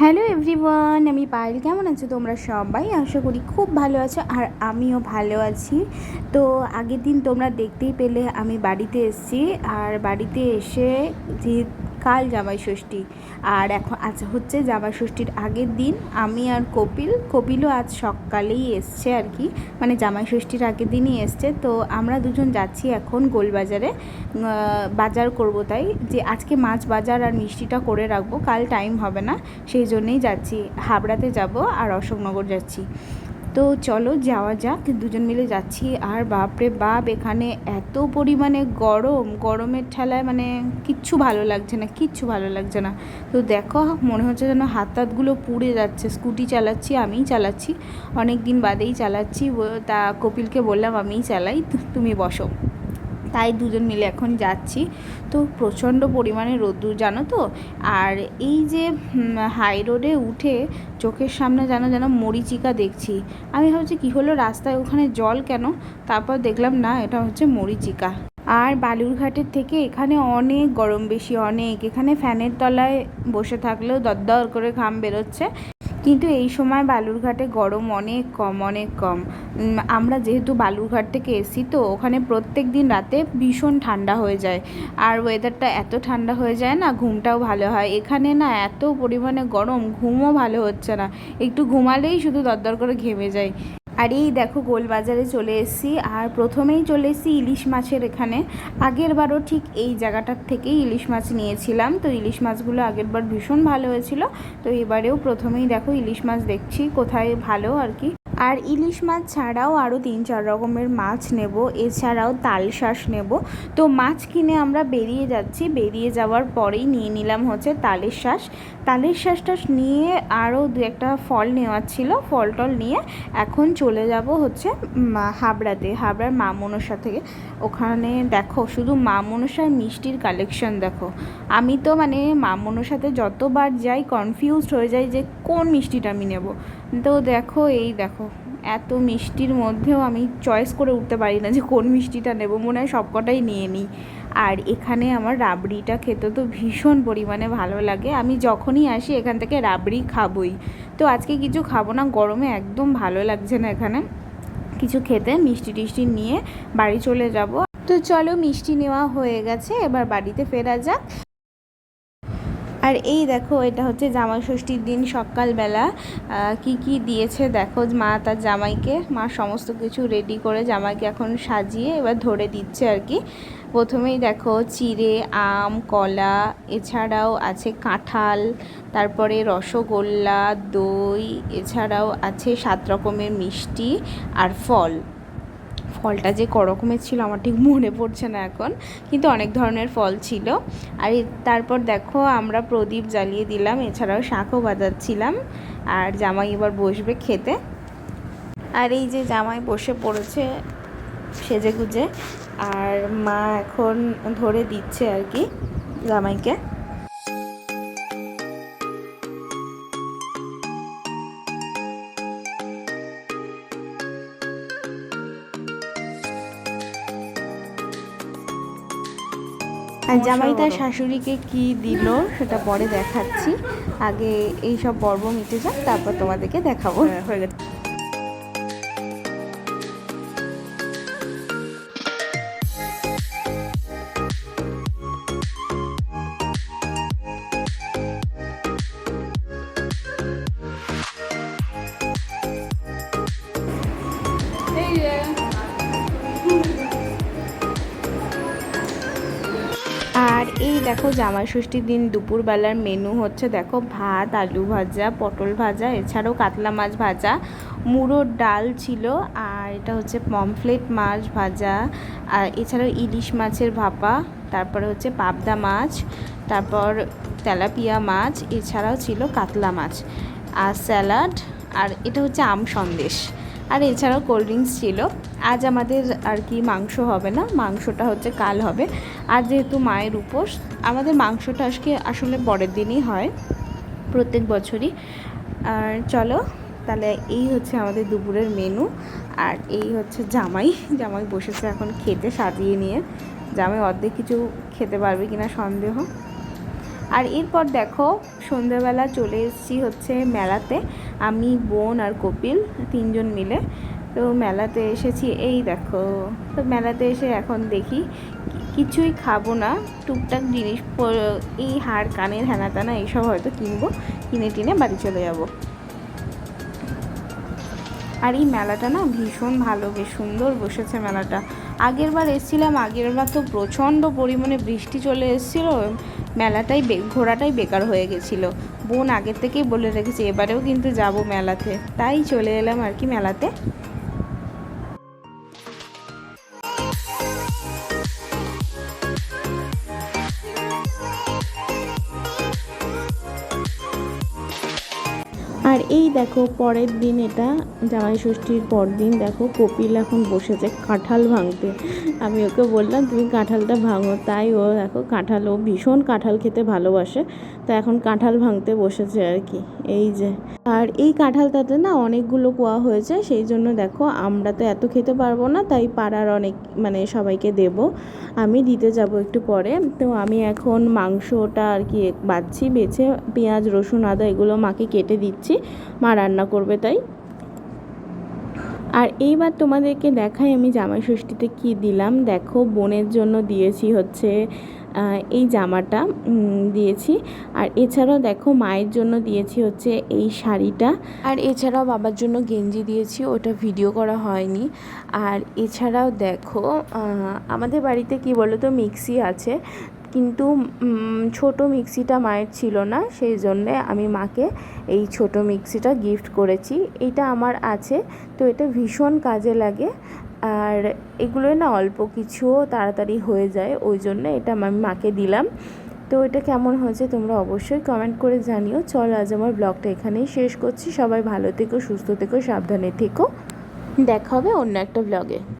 Hello everyone, আমি পায়েল। কেমন আছো তোমরা সবাই? আশা করি খুব ভালো আছো আর আমিও ভালো আছি। তো আগের দিন তোমরা দেখতেই পেলে, আমি বাড়িতে এসেছি। আর বাড়িতে এসে যে কাল জামাই ষষ্ঠী। আর এখন আজ হচ্ছে জামাই ষষ্ঠীর আগের দিন আমি আর কপিল, কপিলও আজ সকালেই এসছে আর কি। মানে জামাই ষষ্ঠীর আগের দিনই এসছে। তো আমরা দুজন যাচ্ছি এখন গোলবাজারে। বাজার করব তাই। যে আজকে মাছ বাজার আর মিষ্টিটা করে রাখব। কাল টাইম হবে না। সেই জন্যেই যাচ্ছি। হাবড়াতে যাব আর অশোকনগর যাচ্ছি। তো চলো যাওয়া যাক, দুজন মিলে যাচ্ছি। আর বাপরে বাপ, এখানে এত পরিমাণে গরম, গরমের ঠেলায় মানে কিচ্ছু ভালো লাগছে না, কিচ্ছু ভালো লাগছে না। তো দেখো, মনে হচ্ছে যেন হাত হাতগুলো পুড়ে যাচ্ছে। স্কুটি চালাচ্ছি, আমিই চালাচ্ছি। অনেক দিন বাদেই চালাচ্ছি তা কপিলকে বললাম, আমিই চালাই তুমি বসো। তাই দুজন মিলে এখন যাচ্ছি। তো প্রচণ্ড পরিমাণে রোদ্দুর, জানো তো? আর এই যে হাই রোডে উঠে চোখের সামনে যেন যেন মরিচিকা দেখছি। আমি ভাবছি, কী হলো রাস্তায়? ওখানে জল কেন? তারপর দেখলাম, না, এটা হচ্ছে মরিচিকা। আর বালুরঘাটের থেকে এখানে অনেক গরম বেশি, অনেক। এখানে ফ্যানের তলায় বসে থাকলেও দরদর করে ঘাম বেরোচ্ছে। কিন্তু এই সময় বালুরঘাটে গরম অনেক কম অনেক কম। আমরা যেহেতু বালুরঘাট থেকে এসি তো ওখানে প্রত্যেক দিন রাতে ভীষণ ঠান্ডা হয়ে যায়। আর ওয়েদারটা এত ঠান্ডা হয়ে যায় না, ঘুমটাও ভালো হয়। এখানে না এত পরিমাণে গরম, ঘুমও ভালো হচ্ছে না। একটু ঘুমালেই শুধু দরদর করে ঘেমে যায় আর এই দেখো গোলবাজারে চলে এসেছি, আর প্রথমেই চলে এসেছি ইলিশ মাছের এখানে। আগের বারও ঠিক এই জায়গাটার থেকেই ইলিশ মাছ নিয়েছিলাম, তো ইলিশ মাছগুলো আগের বার ভীষণ ভালো হয়েছিল, তো এবারেও প্রথমেই দেখো ইলিশ মাছ দেখছি, কোথায় ভালো আর কি। আর ইলিশ মাছ ছাড়াও আরও তিন চার রকমের মাছ নেব, এছাড়াও তাল শাঁস নেব। তো মাছ কিনে আমরা বেরিয়ে যাচ্ছি, বেরিয়ে যাওয়ার পরেই নিয়ে নিলাম হচ্ছে তালের শাঁস। তালের শ্বাসটা নিয়ে আরও দু একটা ফল নেওয়ার ছিল, ফল টল নিয়ে এখন চলে যাব হচ্ছে হাবড়াতে, হাবড়ার মা মনসা থেকে। ওখানে দেখো, শুধু মা মনসার মিষ্টির কালেকশন দেখো। আমি তো মানে মা মনসাতে যতবার যাই কনফিউজড হয়ে যাই যে কোন মিষ্টিটা আমি নেব। তো দেখো, এই দেখো, এত মিষ্টির মধ্যেও আমি চয়েস করে উঠতে পারি না যে কোন মিষ্টিটা নেব, মনে হয় সবকটাই নিয়ে নিই। আর এখানে আমার রাবড়িটা খেতে তো ভীষণ পরিমাণে ভালো লাগে। আমি যখনই আসি, এখান থেকে রাবড়ি খাবই। তো আজকে কিছু খাব না, গরমে একদম ভালো লাগছে না এখানে। কিছু খেতে, মিষ্টি টিষ্টি নিয়ে বাড়ি চলে যাব। তো চলো, মিষ্টি নেওয়া হয়ে গেছে, এবার বাড়িতে ফেরা যাক। আর এই দেখো, এটা হচ্ছে জামাই ষষ্ঠীর দিন সকালবেলা। কি কি দিয়েছে দেখো, মা তার জামাইকে, মা সমস্ত কিছু রেডি করে জামাইকে এখন সাজিয়ে এবার ধরে দিচ্ছে আর কি। প্রথমেই দেখো চিড়ে, আম, কলা, এছাড়াও আছে কাঁঠাল, তারপরে রসগোল্লা, দই, এছাড়াও আছে সাত রকমের মিষ্টি আর ফল। ফলটা যে ক রকমের ছিল আমার ঠিক মনে পড়ছে না এখন, কিন্তু অনেক ধরনের ফল ছিল। আর তারপর দেখো আমরা প্রদীপ জ্বালিয়ে দিলাম, এছাড়াও শাঁখও বাজাচ্ছিলাম, আর জামাই এবার বসবে খেতে। আর এই যে জামাই বসে পড়েছে সেজে গুজে আর মা এখন ধরে দিচ্ছে আর কি জামাইকে। আর জামাই তার শাশুড়িকে কি দিল সেটা পরে দেখাচ্ছি। আগে এই সব পর্ব মিটে যাক তারপর তোমাদেরকে দেখাবো। হয়ে গেছে। দেখো জামাই ষষ্ঠীর দিন দুপুরবেলার মেনু হচ্ছে দেখো ভাত, আলু ভাজা, পটল ভাজা, এছাড়াও কাতলা মাছ ভাজা, মুড়োর ডাল ছিল, আর এটা হচ্ছে পমফ্লেট মাছ ভাজা, আর এছাড়াও ইলিশ মাছের ভাপা, তারপরে হচ্ছে পাবদা মাছ, তারপর তেলাপিয়া মাছ, এছাড়াও ছিল কাতলা মাছ, আর স্যালাড, আর এটা হচ্ছে আম সন্দেশ। আর এছাড়াও কোল্ড ড্রিঙ্কস ছিল। আজ আমাদের আর কি মাংস হবে না, মাংসটা হচ্ছে কাল হবে। আর যেহেতু মায়ের উপোস, আমাদের মাংসটা আজকে আসলে পরের দিনই হয়, প্রত্যেক বছরই। আর চলো, তাহলে এই হচ্ছে আমাদের দুপুরের মেনু আর এই হচ্ছে জামাই। জামাই বসেছে এখন খেতে, সাজিয়ে নিয়ে। জামাই অর্ধেক কিছু খেতে পারবে কিনা সন্দেহ। আর এরপর দেখো, সন্ধ্যেবেলা চলে এসেছি হচ্ছে মেলাতে। আমি, বোন আর কপিল তিনজন মিলে। তো মেলাতে এসেছি, এই দেখো। তো মেলাতে এসে এখন দেখি, কিছুই খাব না। টুকটাক জিনিস এই হাড় কানের হেনা তেনা এইসব হয়তো কিনবো, কিনে টিনে বাড়ি চলে যাব। আর এই মেলাটা না ভীষণ ভালো, বেশ সুন্দর বসেছে মেলাটা। আগের বার এসেছিলাম, আগের বার তো প্রচণ্ড পরিমাণে বৃষ্টি চলে এসেছিল। মেলাটাই ঘোরাটাই বেকার হয়ে গেছিল। বোন আগের থেকেই বলে রেখেছে, এবারেও কিন্তু যাব মেলাতে। তাই চলে এলাম আর কি মেলাতে। আর এই দেখো, পরের দিন এটা জামাই ষষ্ঠীর পর দিন দেখো, কপিল এখন বসেছে কাঁঠাল ভাঙতে। আমি ওকে বললাম, তুমি কাঁঠালটা ভাঙো। তাই ও দেখো, কাঁঠাল, ও ভীষণ কাঁঠাল খেতে ভালোবাসে। তো এখন কাঁঠাল ভাঙতে বসেছে আর কি, এই যে। আর এই কাঁঠালটাতে না অনেকগুলো কোয়া হয়েছে, সেই জন্য দেখো, আমরা তো এত খেতে পারব না, তাই পাড়ার অনেক মানে সবাইকে দেব। আমি দিতে যাব একটু পরে। তো আমি এখন মাংসটা আর কি বাছছি বেছে পেঁয়াজ, রসুন, আদা, এগুলো মাকে কেটে দিচ্ছি। মা রান্না করবে তাই? আর এইবার তোমাদেরকে দেখাই আমি জামাই ষষ্ঠীতে কী দিলাম। দেখো, বোনের জন্য দিয়েছি হচ্ছে এই জামাটা দিয়েছি। আর এছাড়াও দেখো, মায়ের জন্য দিয়েছি হচ্ছে এই শাড়িটা। আর এছাড়াও বাবার জন্য গেঞ্জি দিয়েছি, ওটা ভিডিও করা হয়নি। আর এছাড়াও দেখো আমাদের বাড়িতে কি বলো তো মিক্সি আছে। কিন্তু ছোট মিক্সিটা মায়ের ছিল না, সেই জন্যে আমি মাকে এই ছোট মিক্সিটা গিফট করেছি। এটা আমার আছে, তো এটা ভীষণ কাজে লাগে। আর এগুলো না অল্প কিছুও তাড়াতাড়ি হয়ে যায়, ওই জন্য এটা আমি মাকে দিলাম। তো এটা কেমন হয়েছে তোমরা অবশ্যই কমেন্ট করে জানিও। চল, আজ আমার ব্লগটা এখানেই শেষ করছি। সবাই ভালো থেকো, সুস্থ থেকো, সাবধানে থেকো। দেখা হবে অন্য একটা ব্লগে।